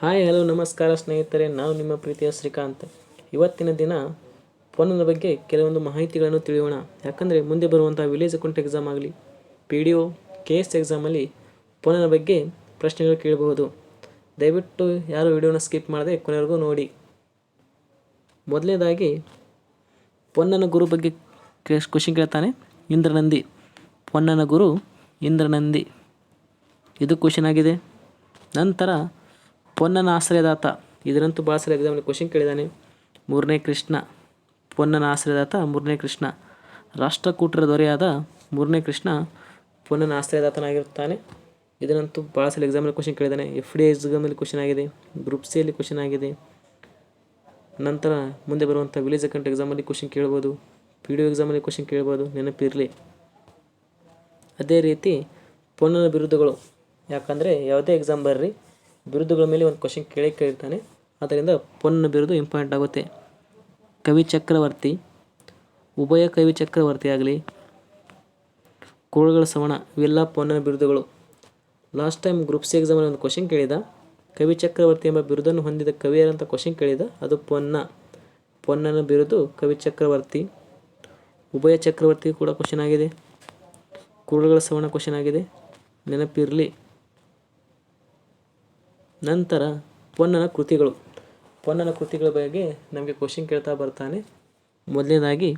Hi, hello, ನಮಸ್ಕಾರ ಸ್ನೇಹಿತರೆ. ನಾವು ನಿಮ್ಮ ಪ್ರೀತಿಯ ಶ್ರೀಕಾಂತ್. ಇವತ್ತಿನ ದಿನ ಫೋನಿನ ಬಗ್ಗೆ ಕೆಲವೊಂದು ಮಾಹಿತಿಗಳನ್ನು ತಿಳಿಯೋಣ. ಯಾಕಂದರೆ ಮುಂದೆ ಬರುವಂಥ ವಿಲೇಜ್ ಅಕೌಂಟ್ ಎಕ್ಸಾಮ್ ಆಗಲಿ P D O K S ಎಕ್ಸಾಮಲ್ಲಿ ಫೋನಿನ ಬಗ್ಗೆ ಪ್ರಶ್ನೆಗಳು ಕೇಳಬಹುದು. ದಯವಿಟ್ಟು ಯಾರು ವಿಡಿಯೋನ ಸ್ಕಿಪ್ ಮಾಡದೆ ಕೊನೆವರೆಗೂ ನೋಡಿ. ಮೊದಲನೇದಾಗಿ, ಪೊನ್ನನ ಗುರು ಬಗ್ಗೆ ಕ್ವಶನ್ ಕೇಳ್ತಾನೆ. ಇಂದ್ರನಂದಿ. ಪೊನ್ನನ ಗುರು ಇಂದ್ರನಂದಿ. ಇದು ಕ್ವಶನ್ ಆಗಿದೆ. ನಂತರ ಪೊನ್ನನ ಆಶ್ರಯದಾತ ಇದರಂತೂ ಭಾಳ ಸಲ ಎಕ್ಸಾಮಲ್ಲಿ ಕ್ವಶನ್ ಕೇಳಿದ್ದಾನೆ ಮೂರನೇ ಕೃಷ್ಣ. ಪೊನ್ನನ ಆಶ್ರಯದಾತ ಮೂರನೇ ಕೃಷ್ಣ. ರಾಷ್ಟ್ರಕೂಟರ ದೊರೆಯಾದ ಮೂರನೇ ಕೃಷ್ಣ ಪೊನ್ನನ ಆಶ್ರಯದಾತನಾಗಿರುತ್ತಾನೆ ಇದನ್ನಂತೂ ಭಾಳ ಸಲ ಎಕ್ಸಾಮಲ್ಲಿ ಕ್ವಶನ್ ಕೇಳಿದ್ದಾನೆ ಎಫ್ ಡಿ ಎಕ್ಸಾಮಲ್ಲಿ ಕ್ವಶನ್ ಆಗಿದೆ. ಗ್ರೂಪ್ ಸಿಯಲ್ಲಿ ಕ್ವಶನ್ ಆಗಿದೆ. ನಂತರ ಮುಂದೆ ಬರುವಂಥ ವಿಲೇಜ್ ಅಕೌಂಟ್ ಎಕ್ಸಾಮಲ್ಲಿ ಕ್ವಶನ್ ಕೇಳ್ಬೋದು. ಪಿ ಡಿ ಒ ಎಕ್ಸಾಮಲ್ಲಿ ಕ್ವಶನ್ ಕೇಳ್ಬೋದು. ನೆನಪಿರಲಿ. ಅದೇ ರೀತಿ ಪೊನ್ನನ ಬಿರುದುಗಳು. ಯಾಕಂದರೆ ಯಾವುದೇ ಎಕ್ಸಾಮ್ ಬರ್ರಿ ಬಿರುದುಗಳ ಮೇಲೆ ಒಂದು ಕ್ವಶನ್ ಕೇಳಿ ಕೇಳಿರ್ತಾನೆ. ಆದ್ದರಿಂದ ಪೊನ್ನ ಬಿರುದು ಇಂಪಾರ್ಟೆಂಟ್ ಆಗುತ್ತೆ. ಕವಿ ಚಕ್ರವರ್ತಿ, ಉಭಯ ಕವಿ ಚಕ್ರವರ್ತಿ ಆಗಲಿ ಕೋಳುಗಳ ಸವಣ, ಇವೆಲ್ಲ ಪೊನ್ನನ ಬಿರುದುಗಳು. ಲಾಸ್ಟ್ ಟೈಮ್ ಗ್ರೂಪ್ ಸಿ ಎಕ್ಸಾಮಲ್ಲಿ ಒಂದು ಕ್ವಶನ್ ಕೇಳಿದ. ಕವಿ ಚಕ್ರವರ್ತಿ ಎಂಬ ಬಿರುದನ್ನು ಹೊಂದಿದ ಕವಿಯರಂತ ಕ್ವಶನ್ ಕೇಳಿದ. ಅದು ಪೊನ್ನ. ಪೊನ್ನನ ಬಿರುದು ಕವಿ ಚಕ್ರವರ್ತಿ. ಉಭಯ ಚಕ್ರವರ್ತಿ ಕೂಡ ಕ್ವಶನ್ ಆಗಿದೆ. ಕುರುಳುಗಳ ಸವಣ ಕ್ವಶನ್ ಆಗಿದೆ. ನೆನಪಿರಲಿ. ನಂತರ ಪೊನ್ನನ ಕೃತಿಗಳು. ಪೊನ್ನನ ಕೃತಿಗಳ ಬಗ್ಗೆ ನಮಗೆ ಕ್ವಶನ್ ಕೇಳ್ತಾ ಬರ್ತಾನೆ. ಮೊದಲನೇದಾಗಿ,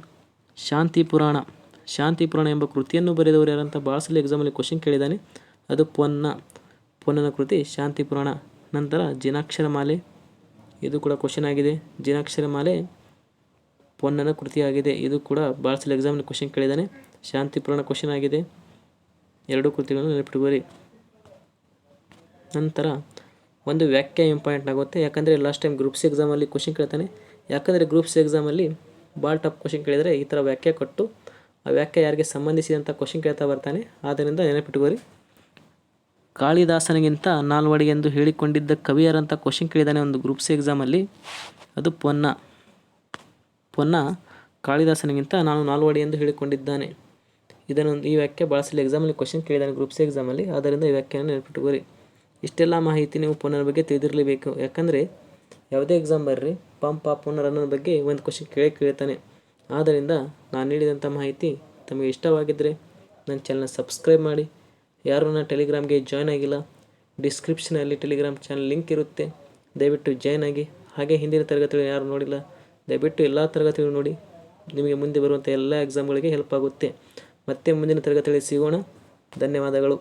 ಶಾಂತಿ ಪುರಾಣ. ಶಾಂತಿ ಪುರಾಣ ಎಂಬ ಕೃತಿಯನ್ನು ಬರೆದವರು ಯಾರಂತ ಭಾಳ ಸಲ ಎಕ್ಸಾಮಲ್ಲಿ ಕ್ವಶನ್ ಕೇಳಿದ್ದಾನೆ. ಅದು ಪೊನ್ನ. ಪೊನ್ನನ ಕೃತಿ ಶಾಂತಿ ಪುರಾಣ. ನಂತರ ಜಿನಾಕ್ಷರ ಮಾಲೆ. ಇದು ಕೂಡ ಕ್ವಶನ್ ಆಗಿದೆ. ಜಿನಾಕ್ಷರ ಮಾಲೆ ಪೊನ್ನನ ಕೃತಿಯಾಗಿದೆ ಇದು ಕೂಡ ಭಾಳ ಸಲ ಎಕ್ಸಾಮಲ್ಲಿ ಕ್ವಶನ್ ಕೇಳಿದ್ದಾನೆ. ಶಾಂತಿ ಪುರಾಣ ಕ್ವಶನ್ ಆಗಿದೆ. ಎರಡು ಕೃತಿಗಳನ್ನು ನೆನಪಿಟ್ಟುಕೊಳ್ಳಿ ನಂತರ ಒಂದು ವ್ಯಾಖ್ಯೆ ಇಂಪಾರ್ಟೆಂಟ್ ಆಗುತ್ತೆ. ಯಾಕಂದರೆ ಲಾಸ್ಟ್ ಟೈಮ್ ಗ್ರೂಪ್ಸ್ ಎಕ್ಸಾಮಲ್ಲಿ ಕ್ವಶನ್ ಕೇಳ್ತಾನೆ. ಯಾಕಂದರೆ ಗ್ರೂಪ್ಸ್ ಎಕ್ಸಾಮಲ್ಲಿ ಭಾಳ ಟಫ್ ಕ್ವಶನ್ ಕೇಳಿದರೆ ಈ ಥರ ವ್ಯಾಖ್ಯೆ ಕೊಟ್ಟು ಆ ವ್ಯಾಖ್ಯೆ ಯಾರಿಗೆ ಸಂಬಂಧಿಸಿದಂಥ ಕ್ವಶನ್ ಕೇಳ್ತಾ ಬರ್ತಾನೆ. ಆದ್ದರಿಂದ ನೆನಪಿಟ್ಕೋರಿ ಕಾಳಿದಾಸನಿಗಿಂತ ನಾಲ್ವಡಿ ಎಂದು ಹೇಳಿಕೊಂಡಿದ್ದ ಕವಿಯರಂತ ಕ್ವಶನ್ ಕೇಳಿದಾನೆ ಒಂದು ಗ್ರೂಪ್ಸ್ ಎಕ್ಸಾಮಲ್ಲಿ ಅದು ಪೊನ್ನ. ಪೊನ್ನ ಕಾಳಿದಾಸನಿಗಿಂತ ನಾನು ನಾಲ್ವಡಿ ಎಂದು ಹೇಳಿಕೊಂಡಿದ್ದಾನೆ. ಇದನ್ನು ಈ ವ್ಯಾಖ್ಯೆ ಬಳಸಲಿ ಸಲ ಎಕ್ಸಾಮಲ್ಲಿ ಕ್ವಶನ್ ಕೇಳಿದ್ದಾನೆ ಗ್ರೂಪ್ಸ್ ಎಕ್ಸಾಮಲ್ಲಿ ಆದ್ದರಿಂದ ಈ ವ್ಯಾಖ್ಯೆಯನ್ನು ನೆನಪಿಟ್ಕೋರಿ ಇಷ್ಟೆಲ್ಲ ಮಾಹಿತಿ ನೀವು ಪುನರ್ ಬಗ್ಗೆ ತಿಳಿದಿರಲೇಬೇಕು. ಯಾಕಂದರೆ ಯಾವುದೇ ಎಕ್ಸಾಮ್ ಬರ್ರಿ, ಪಂಪ ಪುನರ್ ಅನ್ನೋದ್ರ ಬಗ್ಗೆ ಒಂದು ಕ್ವಶನ್ ಕೇಳಿ ಕೇಳ್ತಾನೆ. ಆದ್ದರಿಂದ ನಾನು ನೀಡಿದಂಥ ಮಾಹಿತಿ ತಮಗೆ ಇಷ್ಟವಾಗಿದ್ದರೆ ನನ್ನ ಚಾನಲ್ನ ಸಬ್ಸ್ಕ್ರೈಬ್ ಮಾಡಿ. ಯಾರು ನನ್ನ ಟೆಲಿಗ್ರಾಮ್ಗೆ ಜಾಯ್ನ್ ಆಗಿಲ್ಲ ಡಿಸ್ಕ್ರಿಪ್ಷನಲ್ಲಿ ಟೆಲಿಗ್ರಾಮ್ ಚಾನಲ್ ಲಿಂಕ್ ಇರುತ್ತೆ. ದಯವಿಟ್ಟು ಜಾಯ್ನ್ ಆಗಿ. ಹಾಗೆ ಹಿಂದಿನ ತರಗತಿಗಳು ಯಾರು ನೋಡಿಲ್ಲ, ದಯವಿಟ್ಟು ಎಲ್ಲ ತರಗತಿಗಳು ನೋಡಿ. ನಿಮಗೆ ಮುಂದೆ ಬರುವಂಥ ಎಲ್ಲ ಎಕ್ಸಾಮ್ಗಳಿಗೆ ಹೆಲ್ಪ್ ಆಗುತ್ತೆ. ಮತ್ತೆ ಮುಂದಿನ ತರಗತಿಯಲ್ಲಿ ಸಿಗೋಣ. ಧನ್ಯವಾದಗಳು.